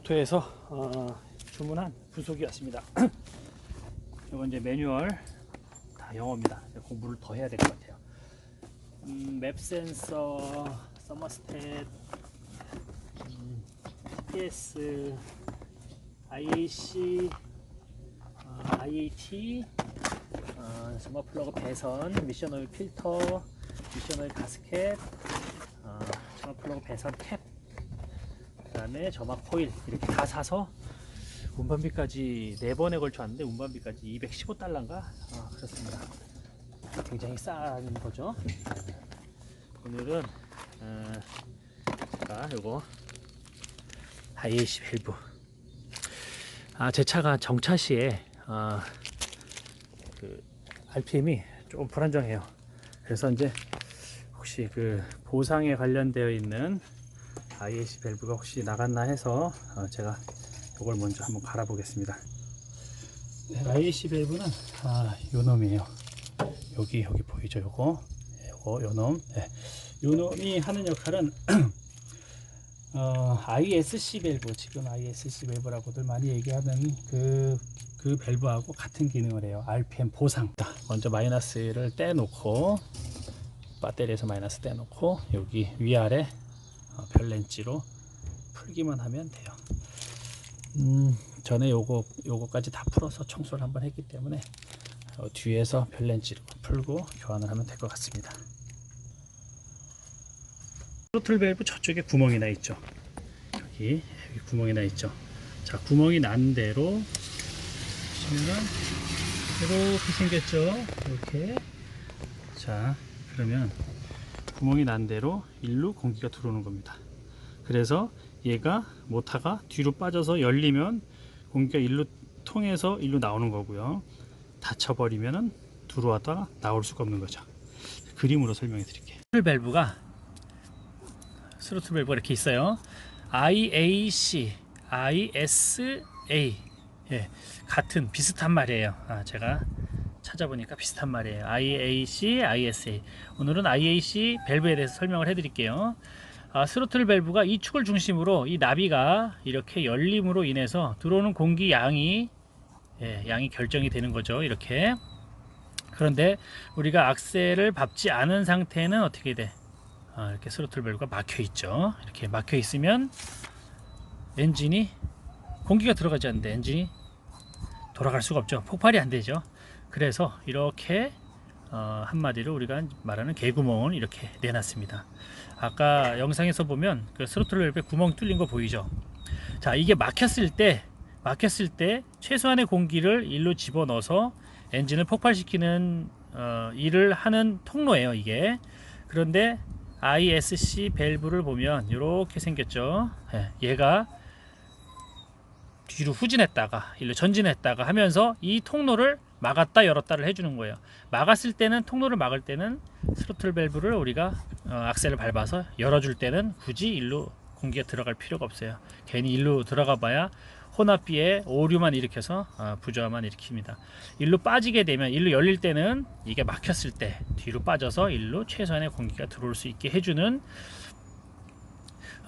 오토에서 어, 주문한 부속이 왔습니다. 이건 이제 매뉴얼 다 영어입니다. 공부를 더 해야 될 것 같아요. 음, 맵 센서, 서머스탯, 음, TPS, IAC, 어, IAT, 어, 점화 플러그 배선, 미션 오일 필터, 미션 오일 가스켓, 어, 점화 플러그 배선 캡, 그 다음에 점화 코일 이렇게 다 사서 운반비까지 네 번에 걸쳐 왔는데 운반비까지 215달러인가 아, 그렇습니다. 굉장히 싼 거죠. 오늘은 어, 자 요거 IAC 밸브 아제 차가 정차 시에 아, 그 RPM이 조금 불안정해요. 그래서 이제 혹시 그 보상에 관련되어 있는 IAC 밸브가 혹시 나갔나 해서 어, 제가 이걸 먼저 한번 갈아 보겠습니다. 네, IAC 밸브는 아, 요 놈이에요. 여기 여기 보이죠? 요거 네, 요거 요 놈. 네. 요 놈이 하는 역할은 어, ISC 밸브 지금 ISC 밸브라고들 많이 얘기하는 그, 그 밸브하고 같은 기능을 해요. RPM 보상. 자, 먼저 마이너스를 떼놓고 배터리에서 마이너스 떼놓고 여기 위아래 어, 별렌치로 풀기만 하면 돼요. 음, 전에 요거 요거까지 다 풀어서 청소를 한번 했기 때문에 어, 뒤에서 별렌치로 풀고 교환을 하면 될 것 같습니다. 트로틀 밸브 저쪽에 구멍이 나 있죠. 여기, 여기 구멍이 나 있죠. 자, 구멍이 난 대로 보시면은 이렇게 생겼죠. 이렇게. 자, 그러면 구멍이 난 대로 일로 공기가 들어오는 겁니다. 그래서 얘가 모터가 뒤로 빠져서 열리면 공기가 일로 통해서 일로 나오는 거고요. 닫혀버리면은 들어왔다가 나올 수가 없는 거죠. 그림으로 설명해 드릴게요. 스로틀 밸브가 스로틀 밸브가 이렇게 있어요. IAC, ISA 예, 같은 비슷한 말이에요. 아, 제가 찾아보니까 비슷한 말이에요. IAC, ISA. 오늘은 IAC 밸브에 대해서 설명을 해드릴게요. 아, 스로틀 밸브가 이 축을 중심으로 이 나비가 이렇게 열림으로 인해서 들어오는 공기 양이 예, 양이 결정이 되는 거죠. 이렇게. 그런데 우리가 악셀을 밟지 않은 상태는 어떻게 돼? 아, 이렇게 스로틀 밸브가 막혀 있죠. 이렇게 막혀 있으면 엔진이 공기가 들어가지 않는데 엔진이 돌아갈 수가 없죠. 폭발이 안 되죠. 그래서 이렇게 어, 한마디로 우리가 말하는 개구멍을 이렇게 내놨습니다. 아까 영상에서 보면 그 스로틀 밸브에 구멍 뚫린 거 보이죠? 자, 이게 막혔을 때 막혔을 때 최소한의 공기를 일로 집어넣어서 엔진을 폭발시키는 어, 일을 하는 통로예요, 이게. 그런데 ISC 밸브를 보면 이렇게 생겼죠. 예, 얘가 뒤로 후진했다가 일로 전진했다가 하면서 이 통로를 막았다 열었다를 해주는 거예요. 막았을 때는 통로를 막을 때는 스로틀 밸브를 우리가 어, 악셀을 밟아서 열어줄 때는 굳이 일로 공기가 들어갈 필요가 없어요. 괜히 일로 들어가 봐야 혼합비에 오류만 일으켜서 어, 부조화만 일으킵니다. 일로 빠지게 되면 일로 열릴 때는 이게 막혔을 때 뒤로 빠져서 일로 최소한의 공기가 들어올 수 있게 해주는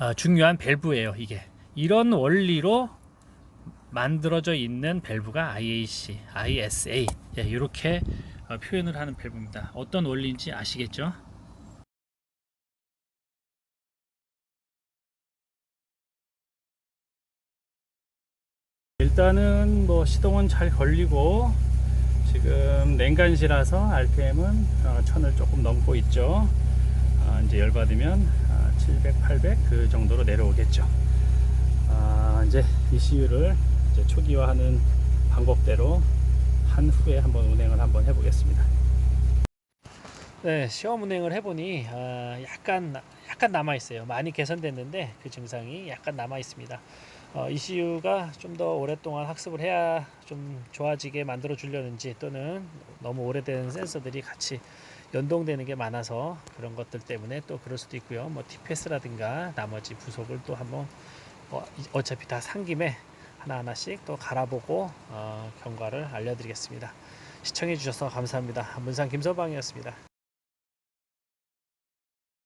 어, 중요한 밸브예요. 이게 이런 원리로 만들어져 있는 밸브가 IAC, ISA 예, 이렇게 어, 표현을 하는 밸브입니다. 어떤 원리인지 아시겠죠? 일단은 뭐 시동은 잘 걸리고 지금 냉간시라서 RPM은 어, 천을 조금 넘고 있죠. 아, 이제 열 받으면 700, 800 그 정도로 내려오겠죠. 아, 이제 ECU를 이제 초기화하는 방법대로 한 후에 한번 운행을 한번 해보겠습니다. 네, 시험 운행을 해보니 아, 약간 약간 남아 있어요. 많이 개선됐는데 그 증상이 약간 남아 있습니다. 어, ECU가 좀 더 오랫동안 학습을 해야 좀 좋아지게 만들어 주려는지 또는 너무 오래된 센서들이 같이 연동되는 게 많아서 그런 것들 때문에 또 그럴 수도 있고요. 뭐 TPS라든가 나머지 부속을 또 한번 뭐 어차피 다 산 김에 하나하나씩 또 갈아보고 어, 경과를 알려드리겠습니다. 시청해 주셔서 감사합니다. 문상 김서방이었습니다.